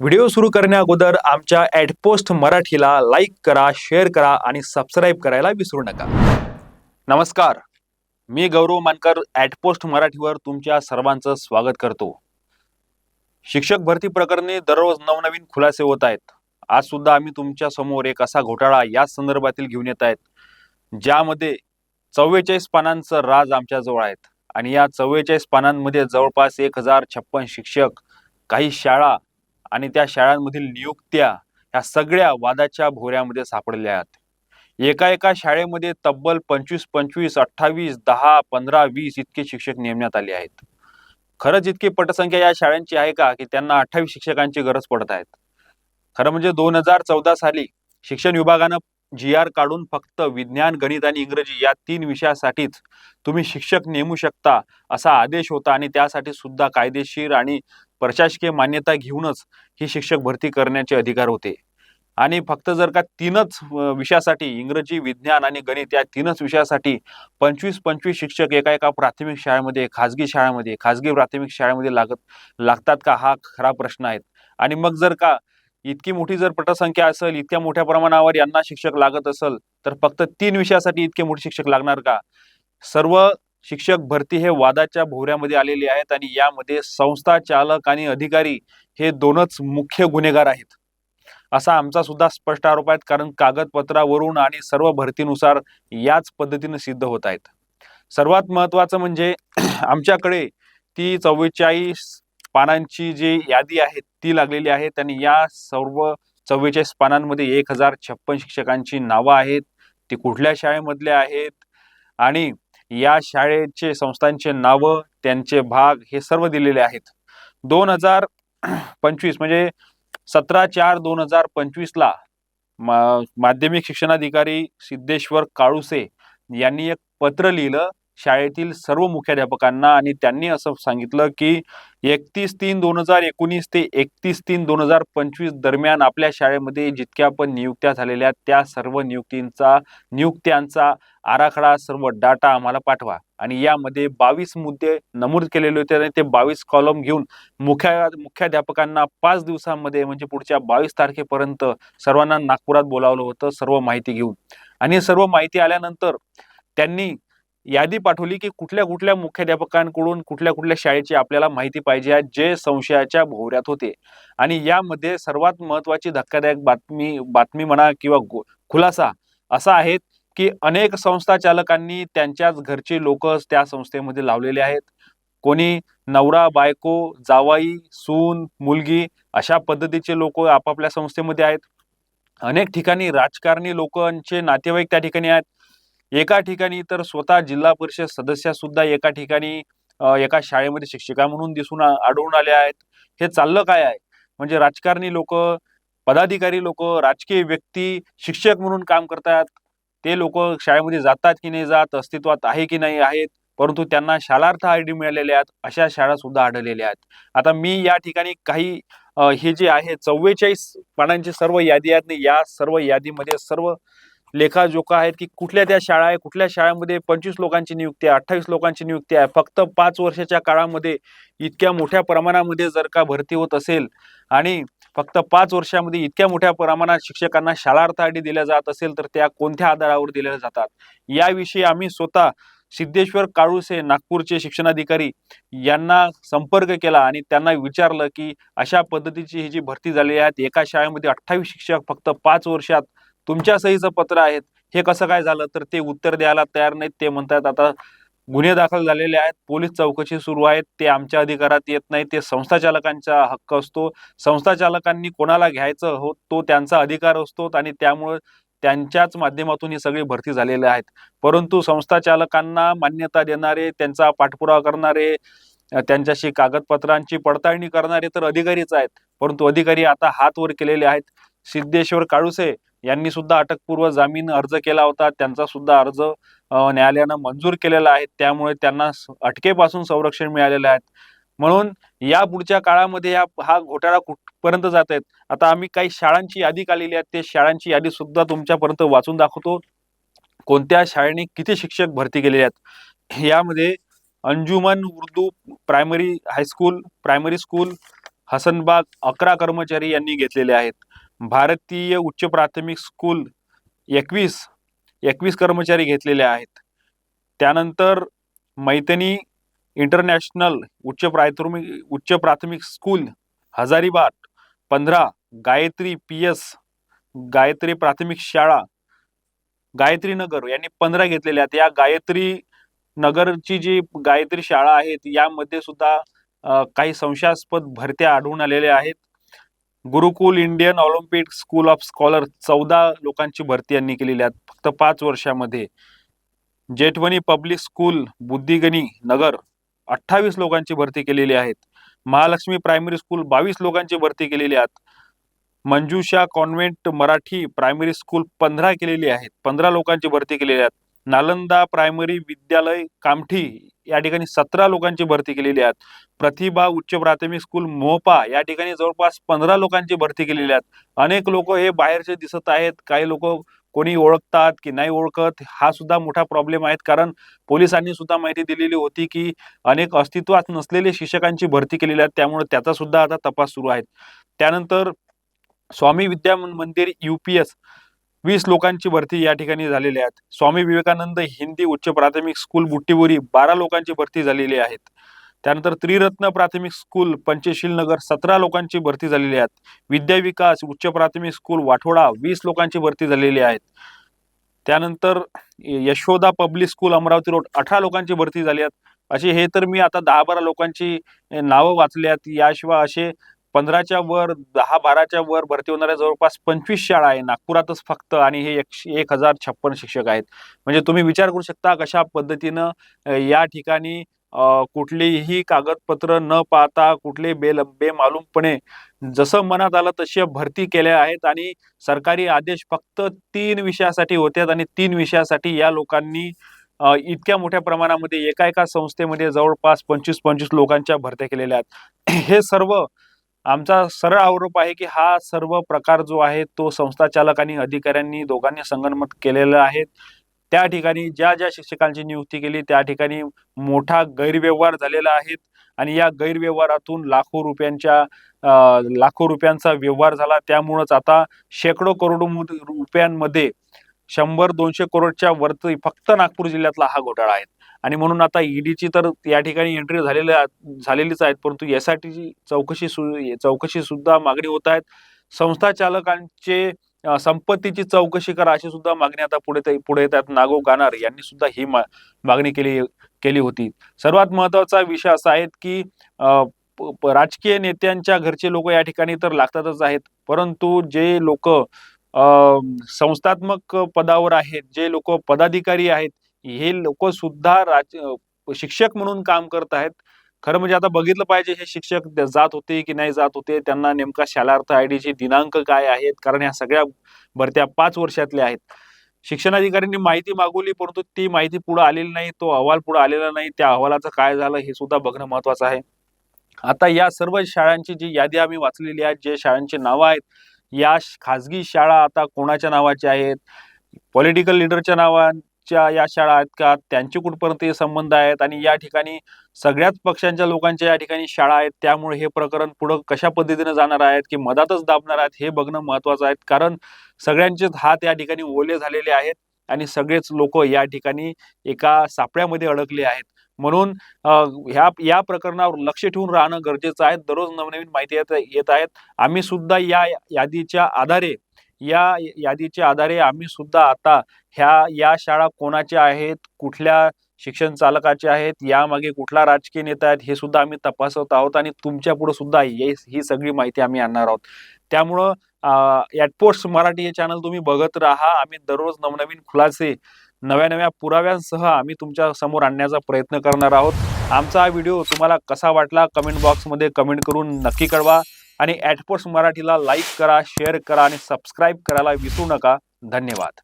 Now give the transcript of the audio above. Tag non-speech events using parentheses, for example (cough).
Video सुरू करण्या अगोदर आमच्या ॲडपोस्ट मराठीला लाईक करा शेअर करा आणि सबस्क्राईब करायला विसरू नका. नमस्कार. मी गौरव मानकर ॲडपोस्ट मराठीवर तुमच्या सर्वांचं स्वागत करतो. शिक्षक भरती प्रकरणी दररोज नवनवीन खुलासे होत आहेत. आज सुद्धा आम्ही तुमच्यासमोर एक असा घोटाळा या संदर्भातील घेऊन येत आहेत ज्यामध्ये चव्वेचाळीस पानांचं राज आमच्याजवळ आहेत. आणि या चव्वेचाळीस पानांमध्ये जवळपास एक हजार छप्पन शिक्षक काही शाळा आणि त्या शाळांमधील नियुक्त्या ह्या सगळ्या वादाच्या भोऱ्यामध्ये सापडल्या आहेत. एका एका शाळेमध्ये तब्बल पंचवीस पंचवीस अठ्ठावीस दहा पंधरा वीस इतके शिक्षक नेमण्यात आले आहेत. खरंच इतकी पटसंख्या या शाळांची आहे का की त्यांना अठ्ठावीस शिक्षकांची गरज पडत आहेत खरं म्हणजे दोन हजार चौदा साली शिक्षण विभागानं जी आर काढून फक्त विज्ञान गणित आणि इंग्रजी या तीन विषयासाठीच तुम्ही शिक्षक नेमू शकता असा आदेश होता आणि त्यासाठी सुद्धा कायदेशीर आणि प्रशासकीय मान्यता घेऊनच ही शिक्षक भरती करण्याचे अधिकार होते. आणि फक्त जर का तीनच विषयासाठी इंग्रजी विज्ञान आणि गणित या तीनच विषयासाठी पंचवीस पंचवीस शिक्षक एका एका प्राथमिक शाळेमध्ये खाजगी शाळेमध्ये खाजगी प्राथमिक शाळेमध्ये लागत लागतात का? हा खरा प्रश्न आहे आणि मग जर का इतकी मोठी जर पटसंख्या असेल इतक्या मोठ्या प्रमाणावर यांना शिक्षक लागत असेल तर फक्त तीन विषयासाठी इतके मोठे शिक्षक लागणार का? सर्व शिक्षक भरती हे वादाच्या भोवऱ्यामध्ये आलेले आहेत आणि यामध्ये संस्था चालक आणि अधिकारी हे दोनच मुख्य गुन्हेगार आहेत. असा आमचा सुद्धा स्पष्ट आरोप आहेत कारण कागदपत्रावरून आणि सर्व भरतीनुसार याच पद्धतीने सिद्ध होत आहेत. सर्वात महत्वाचं म्हणजे (clears throat) आमच्याकडे ती चव्वेचाळीस पानांची जी यादी आहे ती लागलेली आहे आणि या सर्व चव्वेचाळीस पानांमध्ये एक हजार छप्पन शिक्षकांची नावं आहेत ती कुठल्या शाळेमधले आहेत आणि या शाळेचे संस्थांचे नावं त्यांचे भाग हे सर्व दिलेले आहेत. दोन हजार पंचवीस म्हणजे सतरा चार दोन हजार पंचवीसला माध्यमिक शिक्षणाधिकारी सिद्धेश्वर काळुसे यांनी एक पत्र लिहिलं. शाळेतील सर्व मुख्याध्यापकांना आणि त्यांनी असं सांगितलं की एकतीस तीन दोन हजार एकोणीस ते एकतीस तीन दोन हजार पंचवीस दरम्यान आपल्या शाळेमध्ये जितक्या पण नियुक्त्या झालेल्या त्या सर्व नियुक्तींचा नियुक्त्यांचा आराखडा सर्व डाटा आम्हाला पाठवा. आणि यामध्ये बावीस मुद्दे नमूद केलेले होते आणि ते बावीस कॉलम घेऊन मुख्या मुख्याध्यापकांना पाच दिवसांमध्ये म्हणजे पुढच्या बावीस तारखेपर्यंत सर्वांना नागपुरात बोलावलं होतं सर्व माहिती घेऊन. आणि सर्व माहिती आल्यानंतर त्यांनी यादी पाठवली की कुठल्या कुठल्या मुख्याध्यापकांकडून कुठल्या कुठल्या शाळेची आपल्याला माहिती पाहिजे जे संशयाच्या भोवऱ्यात होते. आणि यामध्ये सर्वात महत्वाची धक्कादायक बातमी बातमी म्हणा किंवा खुलासा असा आहे की अनेक संस्था चालकांनी त्यांच्याच घरचे लोक त्या संस्थेमध्ये लावलेले आहेत. कोणी नवरा बायको जावाई सून मुलगी अशा पद्धतीचे लोक आपापल्या संस्थेमध्ये आहेत. अनेक ठिकाणी राजकारणी लोकांचे नातेवाईक त्या ठिकाणी आहेत. एका ठिकाणी तर स्वतः जिल्हा परिषद सदस्य सुद्धा एका ठिकाणी एका शाळेमध्ये शिक्षिका म्हणून दिसून आढळून आले आहेत. हे चाललं काय आहे? म्हणजे राजकारणी लोक पदाधिकारी लोक राजकीय व्यक्ती शिक्षक म्हणून काम करतात. ते लोक शाळेमध्ये जातात की नाही जात अस्तित्वात आहे की नाही आहेत परंतु त्यांना शालार्थ आय डी मिळालेल्या आहेत अशा शाळा सुद्धा आढळलेल्या आहेत. आता मी या ठिकाणी काही हे जे आहे चव्वेचाळीस पानांची सर्व यादी आहेत या सर्व यादीमध्ये सर्व लेखाजोखा आहेत की कुठल्या त्या शाळा आहे कुठल्या शाळेमध्ये पंचवीस लोकांची नियुक्ती आहे अठ्ठावीस लोकांची नियुक्ती आहे. फक्त पाच वर्षाच्या काळामध्ये इतक्या मोठ्या प्रमाणामध्ये जर का भरती होत असेल आणि फक्त पाच वर्षामध्ये इतक्या मोठ्या प्रमाणात शिक्षकांना शाळार्थ आय दिल्या जात असेल तर त्या कोणत्या आधारावर दिल्या जातात? याविषयी आम्ही स्वतः सिद्धेश्वर काळुसे नागपूरचे शिक्षणाधिकारी यांना संपर्क केला आणि त्यांना विचारलं की अशा पद्धतीची ही जी भरती झालेली आहे एका शाळेमध्ये अठ्ठावीस शिक्षक फक्त पाच वर्षात तुमच्या सहीचं पत्र आहेत. हे कसं काय झालं? तर ते उत्तर द्यायला तयार नाहीत. ते म्हणतात आता गुन्हे दाखल झालेले आहेत. पोलीस चौकशी सुरू आहेत. ते आमच्या अधिकारात येत नाही ते संस्था चालकांचा हक्क असतो. संस्था चालकांनी कोणाला घ्यायचं हो तो त्यांचा अधिकार असतो आणि त्यामुळे त्यांच्याच माध्यमातून ही सगळी भरती झालेली आहेत. परंतु संस्था चालकांना मान्यता देणारे त्यांचा पाठपुरावा करणारे त्यांच्याशी कागदपत्रांची पडताळणी करणारे तर अधिकारीच आहेत. परंतु अधिकारी आता हात वर केलेले आहेत. सिद्धेश्वर काळुसे यांनी सुद्धा अटकपूर्व जामीन अर्ज केला होता. त्यांचा सुद्धा अर्ज न्यायालयानं मंजूर केलेला आहे. त्यामुळे त्यांना अटकेपासून संरक्षण मिळालेलं आहे. म्हणून या पुढच्या काळामध्ये या हा घोटाळा कुठपर्यंत जात आहेत? आता आम्ही काही शाळांची यादी काढलेली आहे ते शाळांची यादी सुद्धा तुमच्यापर्यंत वाचून दाखवतो. कोणत्या शाळेने किती शिक्षक भरती केलेले आहेत? यामध्ये Anjuman Urdu primary high school primary school Hasanbagh अकरा कर्मचारी यांनी घेतलेले आहेत. भारतीय उच्च प्राथमिक स्कूल एकवीस एकवीस कर्मचारी घेतलेले आहेत. त्यानंतर मैतनी इंटरनॅशनल उच्च प्राथमिक उच्च प्राथमिक स्कूल हजारीबाग पंधरा गायत्री पी एस गायत्री प्राथमिक शाळा गायत्री नगर यांनी पंधरा घेतलेल्या आहेत. या गायत्री नगरची जी गायत्री शाळा आहेत यामध्ये सुद्धा काही संशयास्पद भरत्या आढळून आलेल्या आहेत. Gurukul Indian Olympic school of scholar चौदा लोकांची भरती यांनी केलेली आहे. फक्त पाच वर्षामध्ये जेठवणी पब्लिक स्कूल बुद्धिगणी नगर अठ्ठावीस लोकांची भरती केलेली आहेत. महालक्ष्मी प्रायमरी स्कूल बावीस लोकांची भरती केलेली आहेत. Manjusha convent Marathi primary school पंधरा केलेली आहेत. पंधरा लोकांची भरती केलेली आहेत. नालंदा प्रायमरी विद्यालय कामठी या ठिकाणी सतरा लोकांची भरती केलेली आहेत. प्रतिभा उच्च प्राथमिक स्कूल मोपा या ठिकाणी जवळपास पंधरा लोकांची भरती केलेली आहेत. अनेक लोक हे बाहेरचे दिसत आहेत. काही लोक कोणी ओळखतात की नाही ओळखत हा सुद्धा मोठा प्रॉब्लेम आहे. कारण पोलिसांनी सुद्धा माहिती दिलेली होती की अनेक अस्तित्वात नसलेले शिक्षकांची भरती केलेली आहे त्यामुळे त्याचा सुद्धा आता तपास सुरू आहे. त्यानंतर स्वामी विद्या मंदिर यूपीएस वीस लोकांची भरती या ठिकाणी झालेली आहेत स्वामी विवेकानंद हिंदी उच्च प्राथमिक स्कूल बुट्टीबोरी बारा लोकांची भरती झालेली आहेत त्यानंतर त्रिरत्न प्राथमिक स्कूल पंचशील नगर सतरा लोकांची भरती झालेली आहेत विद्या विकास उच्च प्राथमिक स्कूल वाठोडा वीस लोकांची भरती झालेली आहेत त्यानंतर Yashoda public school Amravati road अठरा लोकांची भरती झाली आहेत असे हे तर मी आता दहा बारा लोकांची नावं वाचली आहेत. याशिवाय असे पंधराच्या वर दहा बाराच्या वर भरती होणाऱ्या जवळपास पंचवीस शाळा आहे नागपुरातच फक्त आणि हे एकशे एक हजार छप्पन शिक्षक आहेत. म्हणजे तुम्ही विचार करू शकता कशा पद्धतीनं या ठिकाणी कुठलीही कागदपत्र न पाहता कुठले बेल बेमालूमपणे जसं मनात आलं तशी भरती केल्या आहेत आणि सरकारी आदेश फक्त तीन विषयासाठी होते आणि तीन विषयासाठी या लोकांनी इतक्या मोठ्या प्रमाणामध्ये एका एका संस्थेमध्ये जवळपास पंचवीस पंचवीस लोकांच्या भरत्या केलेल्या आहेत. हे सर्व आमचा सरळ आरोप आहे की हा सर्व प्रकार जो आहे तो संस्था चालक आणि अधिकाऱ्यांनी दोघांनी संगणमत केलेला आहे. त्या ठिकाणी ज्या ज्या शिक्षकांची नियुक्ती केली त्या ठिकाणी मोठा गैरव्यवहार झालेला आहे आणि या गैरव्यवहारातून लाखो रुपयांच्या लाखो रुपयांचा व्यवहार झाला. त्यामुळंच आता शेकडो करोडो मुद- रुपयांमध्ये शंभर दोनशे करोडच्या वरती फक्त नागपूर जिल्ह्यातला हा घोटाळा आहे. आणि म्हणून आता ईडीची तर या ठिकाणी एंट्री झालेल्या झालेलीच आहेत परंतु यासाठीची चौकशी सु- चौकशी सुद्धा मागणी होत आहेत. संस्था चालकांचे संपत्तीची चौकशी करा अशी सुद्धा मागणी आता पुढे पुढे येत आहेत. नागो गाणार यांनी सुद्धा ही मा- मागणी केली केली होती. सर्वात महत्त्वाचा विषय असा आहे की राजकीय नेत्यांच्या घरचे लोक या ठिकाणी तर लागतातच आहेत. परंतु जे लोक संस्थात्मक पदावर आहेत जे लोक पदाधिकारी आहेत हे लोक सुद्धा राज शिक्षक म्हणून काम करत आहेत. खरं म्हणजे आता बघितलं पाहिजे हे शिक्षक जात होते की नाही जात होते त्यांना नेमका शालार्थ आयडीचे दिनांक काय आहेत? कारण ह्या सगळ्या भरत्या पाच वर्षातल्या आहेत. शिक्षणाधिकाऱ्यांनी माहिती मागवली परंतु ती माहिती पुढे आलेली नाही तो अहवाल पुढे आलेला नाही. त्या अहवालाचं काय झालं हे सुद्धा बघणं महत्वाचं आहे. आता या सर्व शाळांची जी यादी आम्ही वाचलेली आहे जे शाळांची नावं आहेत या खाजगी शाळा आता कोणाच्या नावाच्या आहेत? पॉलिटिकल लिडरच्या च्या या शाळा आहेत का त्यांचे कुठपर्यंत हे संबंध आहेत? आणि या ठिकाणी सगळ्याच पक्षांच्या लोकांच्या या ठिकाणी शाळा आहेत. त्यामुळे हे प्रकरण पुढं कशा पद्धतीने जाणार आहेत? की मधातच दाबणार आहेत? हे बघणं महत्वाचं आहे. कारण सगळ्यांचेच हात या ठिकाणी ओले झालेले आहेत. आणि सगळेच लोक या ठिकाणी एका सापळ्यामध्ये अडकले आहेत. म्हणून ह्या या प्रकरणावर लक्ष ठेवून राहणं गरजेचं आहे. दररोज नवनवीन माहिती येत येत आहेत. आम्ही सुद्धा या यादीच्या आधारे या यादीच्या आधारे आम्ही सुद्धा आता ह्या या शाळा कोणाच्या आहेत कुठल्या शिक्षण चालकाचे आहेत यामागे कुठला राजकीय नेता आहेत हे सुद्धा आम्ही तपासत आहोत आणि तुमच्यापुढे सुद्धा ही सगळी माहिती आम्ही आणणार आहोत. त्यामुळं ॲटपोस्ट मराठी हे चॅनल तुम्ही बघत राहा. आम्ही दररोज नवनवीन खुलासे नव्या नव्या पुराव्यांसह आम्ही तुमच्यासमोर आणण्याचा प्रयत्न करणार आहोत. आमचा हा व्हिडिओ तुम्हाला कसा वाटला कमेंट बॉक्समध्ये कमेंट करून नक्की कळवा. आणि ॲटपोस्ट मराठीला लाईक करा शेअर करा आणि सबस्क्राईब करायला विसरू नका. धन्यवाद.